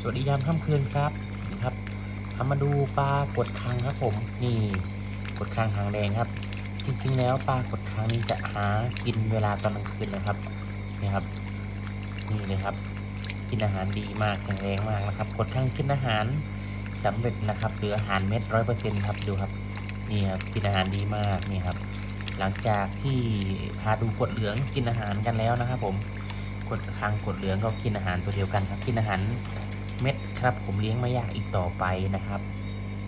สวัสดียามค่ำคืนครับนะครับเอามาดูปลากดคังครับผมนี่กดคังหางแดงครับ จริงๆแล้วปลากดคังนี้จะหากินเวลาตอนกลางคืนนะครับนี่ครับนี่เลยครับ กินอาหารดีมากแข็งแรงมากนะครับ กดคังกินอาหารสำเร็จนะครับหลืออาหารเม็ดร้อยเปอร์เซ็นต์ครับดูครับนี่ครับกินอาหารดีมากนี่ครับ หลังจากที่พาดูกดเหลืองกินอาหารกันแล้วนะครับ ผมกดคางกดเหลืองก็กินอาหารตัวเดียวกันครับกินอาหาร เม็ดครับ ผมเลี้ยงไม่ยากอีกต่อไปนะครับ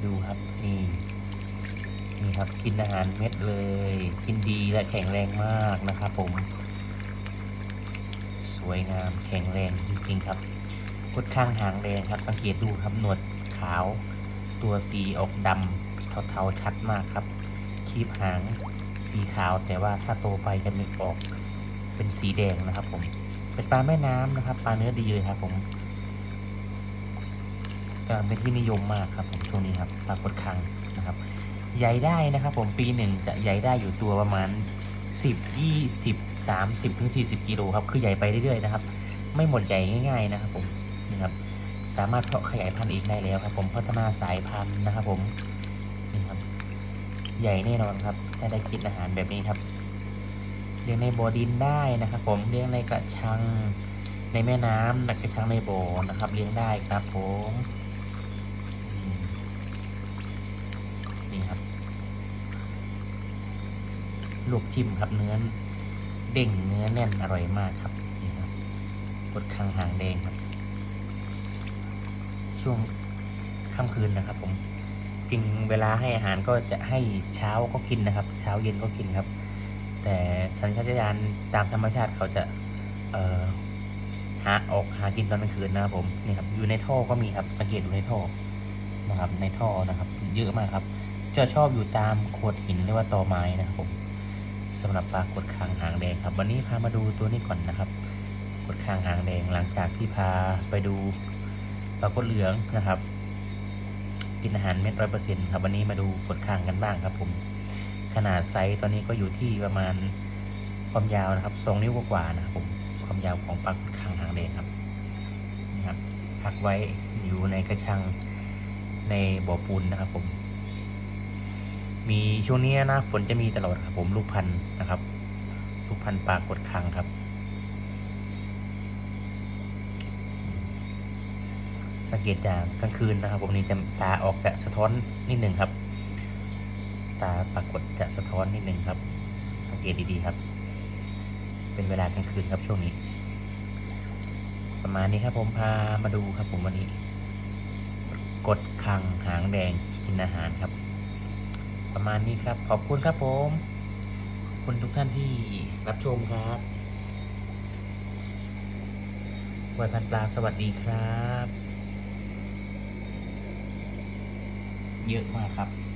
ดูครับนี่นี่ครับกินอาหารเม็ดเลย กินดีและแข็งแรงมากนะครับ ผม สวยงามแข็งแรงจริง ๆ ครับกดข้างหางแดงครับ สังเกตดูครับหนวดขาว ตัวสีออกดำเทาๆชัดมากครับคีบหางสีขาวแต่ว่าถ้าโตไปจะมีออกเป็นสีแดงนะครับ ผม เป็นปลาแม่น้ำนะครับปลาเนื้อดีเลยครับผม ก็เป็นที่นิยมมากครับผมช่วงนี้ครับปลากดคังนะครับ ใหญ่ได้นะครับ ผมปีหนึ่งจะใหญ่ได้อยู่ตัวประมาณสิบยี่สิบสามสิบถึงสี่สิบกิโลครับคือใหญ่ไปเรื่อยๆนะครับ ไม่หมดใหญ่ง่าย ๆนะครับ ผมนี่ครับ สามารถเพาะขยายพันธุ์เองได้แล้วครับ ผมพัฒนาสายพันธุ์นะครับ ผมนี่ครับ ใหญ่แน่นอนครับ ถ้าได้กินอาหารแบบนี้ครับเลี้ยงในบ่อดินได้นะครับ ผมเลี้ยงในกระชังในแม่น้ำในกระชังในบ่อนะครับ เลี้ยงได้ครับผม ลวกจิ้มครับเนื้อเด้งเนื้อแน่นอร่อยมากครับนี่ครับกดคังหางแดงครับ ช่วงค่ำคืนนะครับ ผมจริงเวลาให้อาหารก็จะให้เช้าก็กินนะครับ เช้าเย็นก็กินครับ แต่สัญชาตญาณตามธรรมชาติเขาจะเอ่อหาออกหากินตอนกลางคืนนะครับผมนี่ครับ อยู่ในท่อก็มีครับสังเกตดูในท่อนะครับ ในท่อนะครับ เยอะมากครับ จะชอบอยู่ตามโขดหินหรือว่าตอไม้นะครับผม สำหรับปลากดคางหางแดงครับ วันนี้พามาดูตัวนี้ก่อนนะครับ กดคางหางแดงหลังจากที่พาไปดูปลากดเหลืองนะครับ กินอาหารเม็ดร้อยเปอร์เซ็นต์ครับวันนี้มาดูกดคางกันบ้างครับ ผม ขนาดไซส์ตอนนี้ก็อยู่ที่ประมาณความยาวนะครับสองนิ้วกว่าๆนะครับผมความยาวของปลากดคางหางแดงครับนี่ครับพักไว้อยู่ในกระชังในบ่อปูนนะครับผม มีช่วงนี้นะฝนจะมีตลอดครับผมลูกพันธุ์นะครับลูกพันธุ์ปลากดคังครับ สังเกตจากกลางคืนนะครับ ผมนี่จะตาออกจะสะท้อนนิดหนึ่งครับ ตาปรากฏจะสะท้อนนิดหนึ่งครับ สังเกตดีๆครับ เป็นเวลากลางคืนครับช่วงนี้ ประมาณนี้ครับ ผมพามาดูครับ ผมวันนี้ กดคังหางแดงกินอาหารครับ ประมาณนี้ครับ ขอบคุณครับผม คุณทุกท่านที่รับชมครับวันพันปลาสวัสดีครับ เยอะมากครับ